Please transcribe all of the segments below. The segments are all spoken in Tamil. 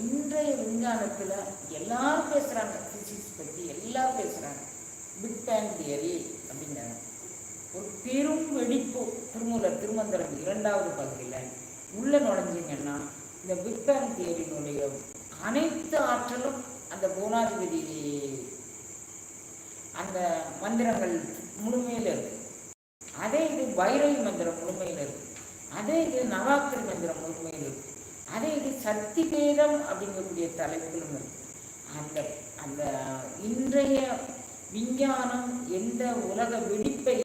இன்றைய விஞ்ஞானத்தில் எல்லாரும் பேசுகிறாங்க ஃபிசிக்ஸ் பற்றி எல்லாம் பேசுகிறாங்க பிக் பேங் தியரி அப்படிங்கிறாங்க. ஒரு பெரும் வெடிப்பு திருமூலர் திருமந்திரம் இரண்டாவது பகுதியில் உள்ள நுழைஞ்சிங்கன்னா இந்த பிக் பேங் தியரியினுடைய அனைத்து ஆற்றலும் அந்த கோணாதிபதி அந்த மந்திரங்கள் முழுமையில் இருக்கு. அதே இது பைரவி மந்திரம் முழுமையில் இருக்கு. அதே இது நவாத்திரி மந்திரம் முழுமையில் இருக்கு. அதே இது சக்தி பேதம் அப்படிங்கக்கூடிய தலைப்பிலும் இருக்கு அந்த அந்த இன்றைய விஞ்ஞானம் எந்த உலக வெடிப்பை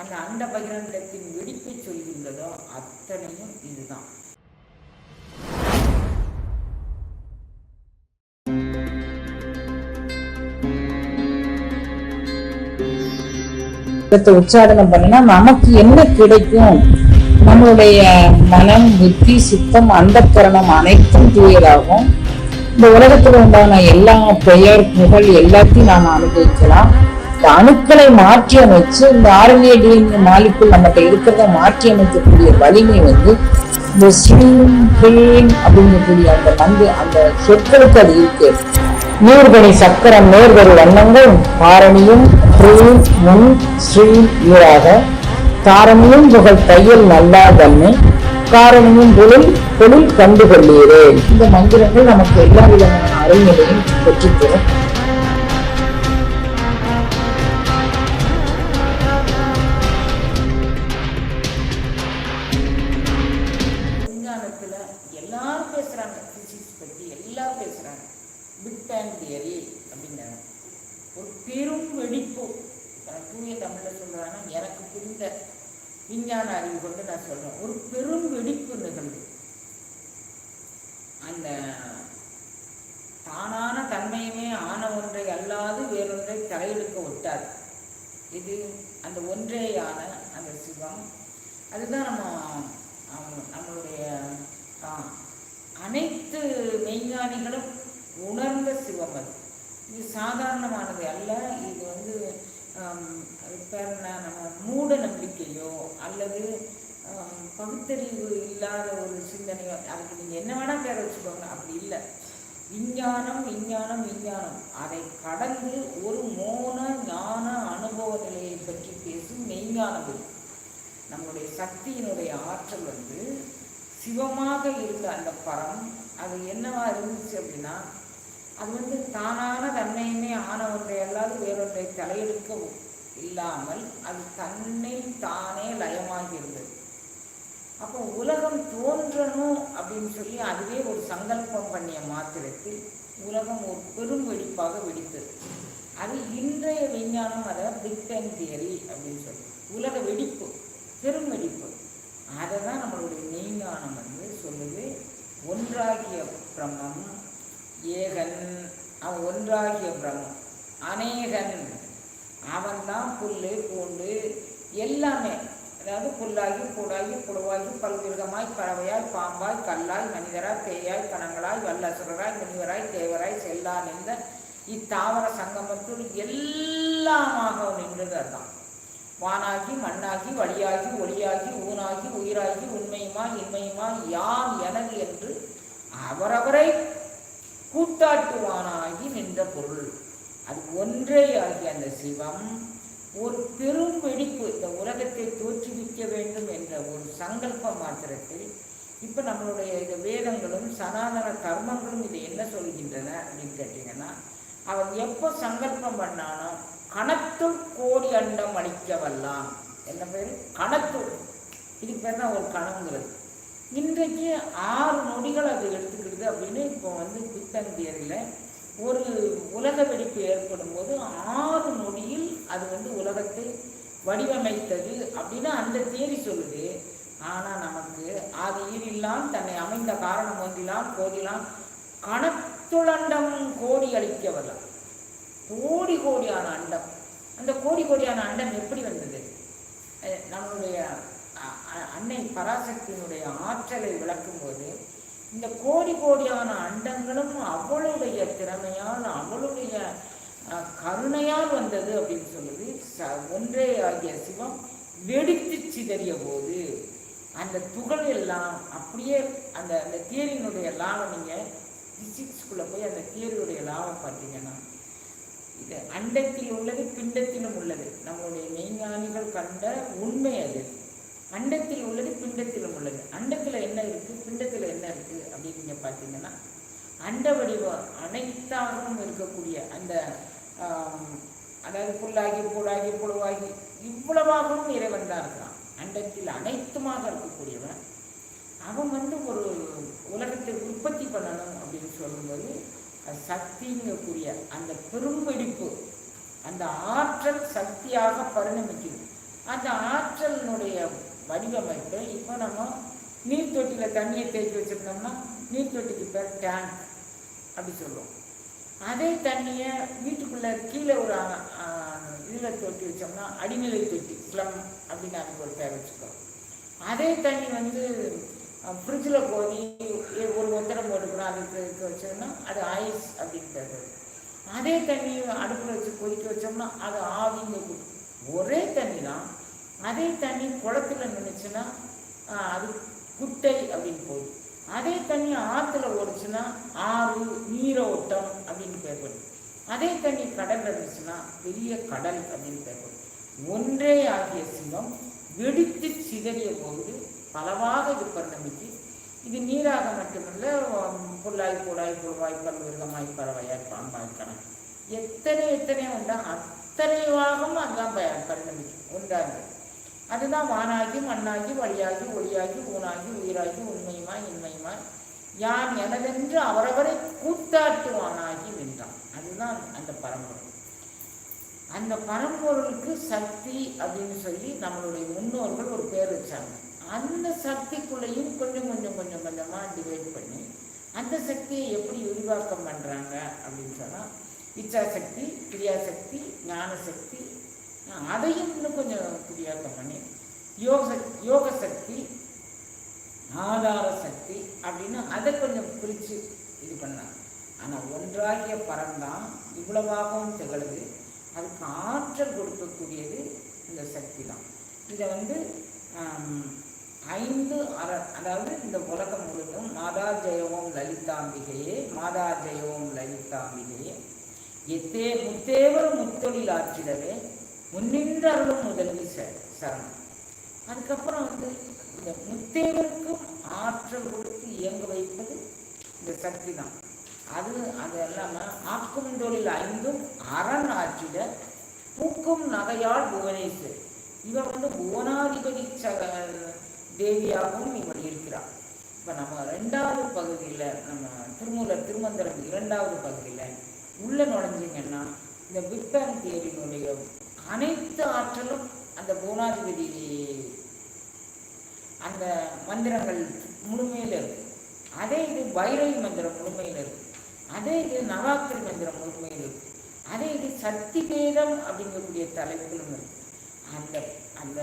அந்த அண்ட பகிரண்டத்தின் வெடிப்பை சொல்கின்றதோ அத்தனையும் இதுதான். உச்சாரணம் பண்ணினா நமக்கு என்ன கிடைக்கும்? நம்மளுடைய மனம் புத்தி சித்தம் அந்தக்கரணம் அனைத்தும் தூயதாகும். இந்த உலகத்துல உண்டான எல்லா பெயர் புகழ் எல்லாத்தையும் நாம் அனுபவிக்கலாம். இந்த அணுக்களை மாற்றி அமைச்சு இந்த ஆர்என்ஏ டிஎன்ஏ மாலிக்குள் நம்மகிட்ட இருக்கிறத மாற்றி அமைக்கக்கூடிய வலிமை வந்து இந்த ஸ்ரீம் ஹீம் அப்படிங்கக்கூடிய அந்த பந்து அந்த சொற்களுக்கு அது இருக்கு. நீர்பணி சக்கரம் நேர்வரு வண்ணங்கள் பாரணியும் ஹீம் முன் ஸ்ரீம் ஈராக காரணியும் புகழ் தையல் நல்லா தன்னை காரணியும் பொருள் பொருள் கண்டு கொள்கிறேன் இந்த மந்திரங்கள் நமக்கு எல்லா விதமான அருள்நிலையும் பெற்றுத்தரும். எல்லாரும் பேசுகிறாங்க ஃபிசிக்ஸ் பற்றி பேசுகிறாங்க பிக் பேங் தியரி ஒரு பெரும் வெடிப்பு. தூய தமிழில் சொல்கிறாங்கன்னா எனக்கு புரிந்த விஞ்ஞான அறிவு கொண்டு நான் சொல்கிறேன் ஒரு பெரும் வெடிப்பு நிகழ்வு அந்த தானான தன்மையுமே ஆன ஒன்றை அல்லாது வேறொன்றை தலையெடுக்க விட்டார் இது அந்த ஒன்றேயான அந்த சிவம். அதுதான் நம்ம நம்மளுடைய ஆ, அனைத்து மெய்ஞானிகளும் உணர்ந்த சிவம் அது. இது சாதாரணமானது அல்ல. இது வந்து இப்போ பேர் என்ன? நம்ம மூட நம்பிக்கையோ அல்லது பகுத்தறிவு இல்லாத ஒரு சிந்தனையோ அதுக்கு நீங்கள் என்ன வேணால் பேர் வச்சுக்கோங்க. அப்படி இல்லை. விஞ்ஞானம் விஞ்ஞானம் விஞ்ஞானம். அதை கடந்து ஒரு மோன ஞான அனுபவ நிலையை பற்றி பேசும் மெய்ஞானம் நம்முடைய சக்தியினுடைய ஆற்றல் வந்து சிவமாக இருந்த அந்த பரம் அது என்னவா இருந்துச்சு அப்படின்னா அது வந்து தானான தன்மையுமே ஆனவருடைய அல்லாது வேறொன்றை தலையெடுக்க இல்லாமல் அது தன்னை தானே லயமாகி இருந்தது அப்போ உலகம் தோன்றணும் அப்படின்னு சொல்லி அதுவே ஒரு சங்கல்பம் பண்ணிய மாத்திரத்தில் உலகம் ஒரு பெரும் வெடிப்பாக வெடித்தது. அது இன்றைய விஞ்ஞானம் அதை பிக் பேங் தியரி அப்படின்னு சொல்லி உலக வெடிப்பு பெரும் வெடிப்பு அதை தான் நம்மளுடைய மெய்ஞானம் வந்து சொல்லுது ஒன்றாகிய பிரம்மம் ஏகன் அவன் ஒன்றாகிய பிரம்மம் அநேகன் அவன்தான் புல் பூண்டு எல்லாமே அதாவது புல்லாகி பூடாகி மிருகமாய் பறவையாய் பாம்பாய் கல்லாய் மனிதராய் பேயாய் கணங்களாய் வல்லசுரராய் முனிவராய் தேவராய் செல்லா நின்ற இத்தாவர சங்கமத்துள் எல்லாமாக நின்றது அதுதான் வானாகி மண்ணாகி வழியாகி ஒளியாகி ஊனாகி உயிராகி உண்மையுமாய் இன்மையுமாய் யான் எனது என்று அவரவரை கூட்டாட்டுவானாகி நின்ற பொருள். அது ஒன்றே ஆகிய அந்த சிவம். ஒரு பெரும் வெடிப்பு இந்த உலகத்தை தோற்றுவிக்க வேண்டும் என்ற ஒரு சங்கல்ப மாத்திரத்தில் இப்போ நம்மளுடைய இந்த வேதங்களும் சனாதன கர்மங்களும் இதை என்ன சொல்கின்றன அப்படின்னு கேட்டிங்கன்னா அவன் எப்போ சங்கல்பம் பண்ணானோ கணத்தும் கோடி அண்டம் அளிக்க வரலாம் என்ன பேர்? கணத்து. இதுக்கு பேர் தான் ஒரு கணங்கிறது. இன்றைக்கு ஆறு நொடிகள் அது எடுத்துக்கிடுது அப்படின்னு இப்போ வந்து புத்தன் தியரியில் ஒரு உலக வெடிப்பு ஏற்படும் போது ஆறு உலகத்தை வடிவமைத்தது அப்படின்னு அந்த தேதி சொல்லுது. ஆனால் நமக்கு அது ஈரில்லாம் தன்னை அமைந்த காரணம் ஒன்றிலாம் கோதிலாம் கணத்துளண்டம் கோடி அளிக்க வரலாம் கோடி கோடியான அண்டம். அந்த கோடி கோடியான அண்டம் எப்படி வந்தது? நம்மளுடைய அன்னை பராசக்தியினுடைய ஆற்றலை விளக்கும்போது இந்த கோடி கோடியான அண்டங்களும் அவளுடைய திறமையால் அவளுடைய கருணையால் வந்தது அப்படின்னு சொல்லுது ச ஒன்றே ஆகிய சிவம் வெடித்து சிதறிய போது அந்த துகள் எல்லாம் அப்படியே அந்த அந்த தியரியினுடைய லாவை நீங்கள் பிசிக்ஸ்குள்ளே போய் அந்த தியரியுடைய லாபம் பார்த்தீங்கன்னா இது அண்டத்தில் உள்ளது பிண்டத்திலும் உள்ளது. நம்மளுடைய மெய்ஞானிகள் கண்ட உண்மை அது. அண்டத்தில் உள்ளது பிண்டத்திலும் உள்ளது. அண்டத்தில் என்ன இருக்குது பிண்டத்தில் என்ன இருக்குது அப்படின்னு நீங்கள் பார்த்தீங்கன்னா அண்ட வடிவம் அனைத்தாகவும் இருக்கக்கூடிய அந்த அதாவது புல்லாகி பூடாகி புழுவாகி இவ்வளவாகவும் இறைவன் தான் இருக்கிறான். அண்டத்தில் அனைத்துமாக இருக்கக்கூடியவன். அவன் வந்து ஒரு உலகத்தை உற்பத்தி பண்ணணும் அப்படின்னு சொல்லும்போது அது சக்திங்கக்கூடிய அந்த பெரும்பெடிப்பு அந்த ஆற்றல் சக்தியாக பரிணமிக்குது. அந்த ஆற்றலினுடைய வடிவமைப்பை இப்போ நம்ம நீர் தொட்டியில் தண்ணியை தேக்கி வச்சுருந்தோம்னா நீர் தொட்டிக்கு பேர் டேங்க் அப்படி சொல்லுவோம். அதே தண்ணியை வீட்டுக்குள்ளே கீழே ஒரு இதில் தொட்டி வச்சோம்னா அடிநிலை தொட்டி ஸ்லம் அப்படின்னு அதுக்கு ஒரு பேர் வச்சுக்கோ அதே தண்ணி வந்து ஃப்ரிட்ஜில் போய் ஒரு ஒத்தடம் போட்டுக்கிறோம் அதுக்கு வச்சோம்னா அது ஐஸ் அப்படின்னு பேர் அதே தண்ணி அடுப்பில் வச்சு கொதிக்க வச்சோம்னா அது ஆவிங்க ஒரே தண்ணி தான் அதே தண்ணி குளத்துல நின்றுச்சுன்னா அது குட்டை அப்படின்னு போயிடும். அதே தண்ணி ஆற்றுல ஓடுச்சுன்னா ஆறு நீரோட்டம் அப்படின்னு பேர் அதே தண்ணி கடல் இருந்துச்சுன்னா பெரிய கடல் அப்படின்னு பேர் ஒன்றே ஆகிய சிங்கம் வெடித்து சிதறிய போது பலவாக இது பரிணமிக்கு இது நீராக மட்டுமல்ல புல்லாய் கூடாய் புழுவாய் பல்விருகமாய் பறவையாய் பாம்பாய் கணக்கு. எத்தனை எத்தனை உண்டா அத்தனைவாகவும் அதுதான் ப- பரிணமிக்கும். ஒன்றாக அதுதான் வானாகி மண்ணாகி வழியாகி ஒளியாகி ஊனாகி உயிராகி உண்மையுமாய் இன்மையுமாய். யான் எனதென்று அவரவரை கூத்தாட்டுவானாகி நின்றான். அதுதான் அந்த பரம்பொருள். அந்த பரம்பொருளுக்கு சக்தி அப்படின்னு சொல்லி நம்மளுடைய முன்னோர்கள் ஒரு பேர் வச்சாங்க. அந்த சக்திக்குள்ளேயும் கொஞ்சம் கொஞ்சம் கொஞ்சம் கொஞ்சமாக டிவைட் பண்ணி அந்த சக்தியை எப்படி விரிவாக்கம் பண்ணுறாங்க அப்படின்னு சொன்னால் இச்சாசக்தி கிரியாசக்தி ஞானசக்தி அதையும் இன்னும் கொஞ்சம் விரிவாக்கம் பண்ணி. யோக யோக சக்தி ஆதார சக்தி அப்படின்னு அதை கொஞ்சம் பிரித்து இது பண்ணாங்க ஆனால் ஒன்றாகிய பரம்தான் இவ்வளவாகவும் திகழுது. அதுக்கு ஆற்றல் கொடுக்கக்கூடியது இந்த சக்தி தான். இதை வந்து ஐந்து அற அதாவது இந்த உலகம் முழுதும் மாதா ஜெயவோம் லலிதாம்பிகையே மாதா ஜெயவோம் லலிதாம்பிகையே எத்தே முத்தேவர் முத்தொழில் ஆற்றிடவே முன்னின்ற அருளும் முதல்வி ச சரணம். அதுக்கப்புறம் வந்து இந்த முத்தேவருக்கும் ஆற்றல் கொடுத்து இயங்க வைப்பது இந்த சக்தி தான். அது அது இல்லாமல் ஆக்கும் தொழில் ஐந்தும் அரண் ஆற்றிட பூக்கும் நகையால் புவனேஸ்வர். இவர் வந்து புவனாதிபதி சக தேவியாகவும் இவர் இருக்கிறாள் இப்போ நம்ம ரெண்டாவது பகுதியில் நம்ம திருமூலர் திருமந்திரம் இரண்டாவது பகுதியில் உள்ளே நுழைஞ்சிங்கன்னா இந்த பிக் பேங் தியரியினுடைய அனைத்து ஆற்றலும் அந்த புவனாதிபதி அந்த மந்திரங்கள் முழுமையில் இருக்கு. அதே இது பைரவி மந்திரம் முழுமையில் இருக்கு. அதே இது நவாத்திரி மந்திரம் முழுமையில் இருக்கு. அதே இது சக்தி வேதம் அப்படிங்கக்கூடிய தலைப்புகளும் இருக்கு. அந்த அந்த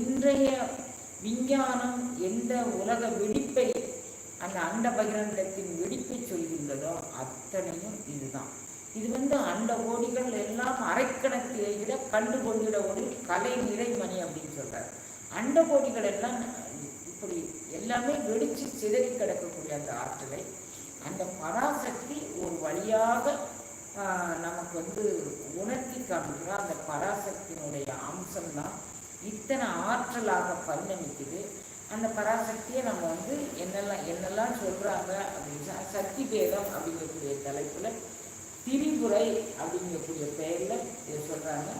இன்றைய விஞ்ஞானம் எந்த உலக வெடிப்பை அந்த அண்ட பகிரண்டத்தின் வெடிப்பை சொல்கின்றதோ அத்தனையும் இதுதான். இது வந்து அந்த ஓடிகள் எல்லாம் அரைக்கணக்கில் விட கண்டு கொண்டிட ஒரு கலை நிறைமணி அப்படின்னு சொல்றாரு. அண்ட கோடிகள் எல்லாம் இப்படி எல்லாமே வெடிச்சு சிதறி கிடக்கக்கூடிய அந்த ஆற்றலை அந்த பராசக்தி ஒரு வழியாக ஆஹ், நமக்கு வந்து உணர்த்தி காமிக்கிற அந்த பராசக்தியினுடைய அம்சம்தான் இத்தனை ஆற்றலாக பரிணமிக்குது. அந்த பராசக்தியை நம்ம வந்து என்னெல்லாம் என்னெல்லாம் சொல்கிறாங்க அப்படின்னு சக்தி பேதம் அப்படிங்கக்கூடிய தலைப்பில் திரிபுரை அப்படிங்கக்கூடிய பெயரில் இதை சொல்கிறாங்க